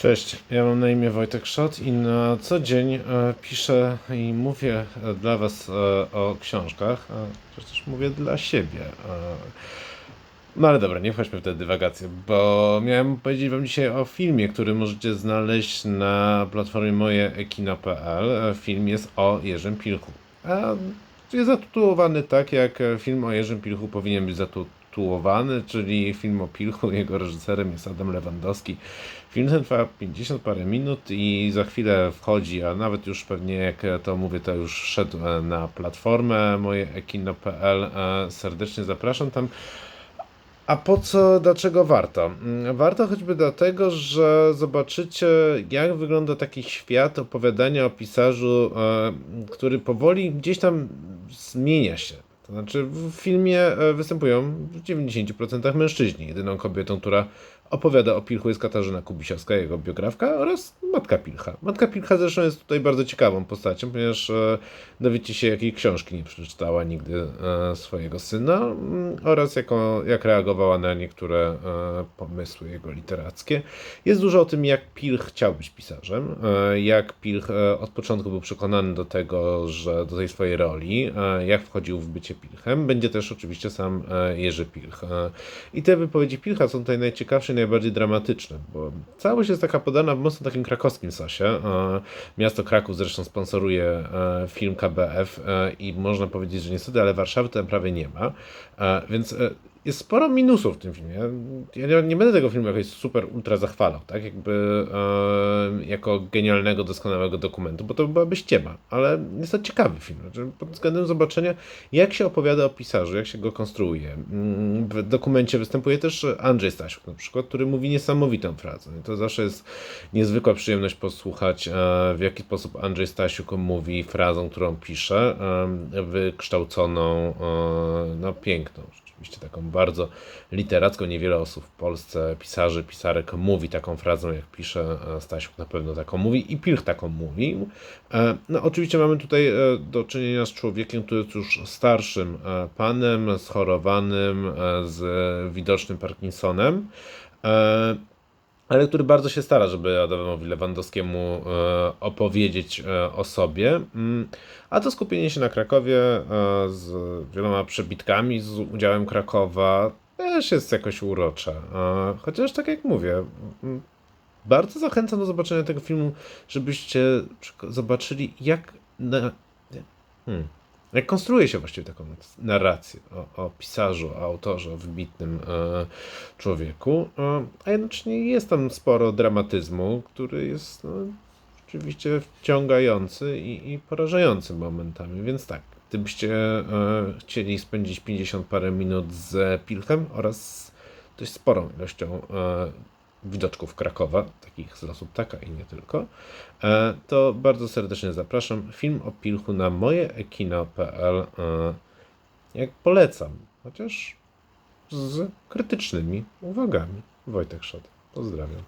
Cześć, ja mam na imię Wojtek Szot i na co dzień e, piszę i mówię e, dla Was e, o książkach, a przecież mówię dla siebie. E, no ale dobra, nie wchodźmy w te dywagacje, bo miałem powiedzieć Wam dzisiaj o filmie, który możecie znaleźć na platformie mojeekino.pl. E, Film jest o Jerzym Pilchu. A jest zatytułowany tak, jak e, film o Jerzym Pilchu powinien być zatytułowany, czyli film o Pilchu. Jego reżyserem jest Adam Lewandowski. Film ten trwa 50 parę minut i za chwilę wchodzi, a nawet już pewnie jak to mówię, to już szedł e, na platformę mojeekino.pl. E, Serdecznie zapraszam tam. A po co, dlaczego warto? Mm, Warto choćby dlatego, że zobaczycie, jak wygląda taki świat opowiadania o pisarzu, e, który powoli gdzieś tam zmienia się. To znaczy, w filmie e, występują w 90% mężczyźni. Jedyną kobietą, która opowiada o Pilchu jest Katarzyna Kubisiowska, jego biografka, oraz Matka Pilcha. Matka Pilcha zresztą jest tutaj bardzo ciekawą postacią, ponieważ e, dowiecie się, jakiej książki nie przeczytała nigdy e, swojego syna mm, oraz jako, jak reagowała na niektóre e, pomysły jego literackie. Jest dużo o tym, jak Pilch chciał być pisarzem, jak Pilch od początku był przekonany do tego, że do tej swojej roli, jak wchodził w bycie Pilchem. Będzie też oczywiście sam Jerzy Pilch. I te wypowiedzi Pilcha są tutaj najciekawsze najbardziej dramatyczne, bo całość jest taka podana w mocno takim krakowskim sosie. E, Miasto Kraków zresztą sponsoruje e, film KBF e, i można powiedzieć, że niestety, ale Warszawy tam prawie nie ma. Więc jest sporo minusów w tym filmie. Ja nie, nie będę tego filmu jakoś super ultra zachwalał, tak? Jakby e, jako genialnego, doskonałego dokumentu, bo to byłaby ściema, ale jest to ciekawy film. Znaczy, pod względem zobaczenia, jak się opowiada o pisarzu, jak się go konstruuje. Mm, W dokumencie występuje też Andrzej Stasiuk na przykład, który mówi niesamowitą frazę. I to zawsze jest niezwykła przyjemność posłuchać, e, w jaki sposób Andrzej Stasiuk mówi frazą, którą pisze, e, wykształconą, e, no piękną, rzeczywiście taką bardzo literacką. Niewiele osób w Polsce, pisarzy, pisarek mówi taką frazą, jak pisze e, Stasiuk, na pewno taką mówi i Pilch taką mówił. E, No oczywiście mamy tutaj e, do czynienia z człowiekiem, który jest już starszym panem, schorowanym, z widocznym Parkinsonem. Ale który bardzo się stara, żeby Adamowi Lewandowskiemu e, opowiedzieć e, o sobie. Mm, A to skupienie się na Krakowie e, z wieloma przebitkami, z udziałem Krakowa też jest jakoś urocze. Chociaż tak jak mówię, mm, bardzo zachęcam do zobaczenia tego filmu, żebyście zobaczyli jak na, hmm, jak konstruuje się właściwie taką narrację o, o pisarzu, o autorze, o wybitnym e, człowieku. E, a jednocześnie jest tam sporo dramatyzmu, który jest no, oczywiście wciągający i, i porażający momentami. Więc tak, gdybyście e, chcieli spędzić 50 parę minut z Pilchem oraz dość sporą ilością e, widoczków Krakowa, takich z losu ptaka i nie tylko, e, to bardzo serdecznie zapraszam. Film o Pilchu na mojeekino.pl. E, jak polecam, chociaż z krytycznymi uwagami. Wojtek Szot. Pozdrawiam.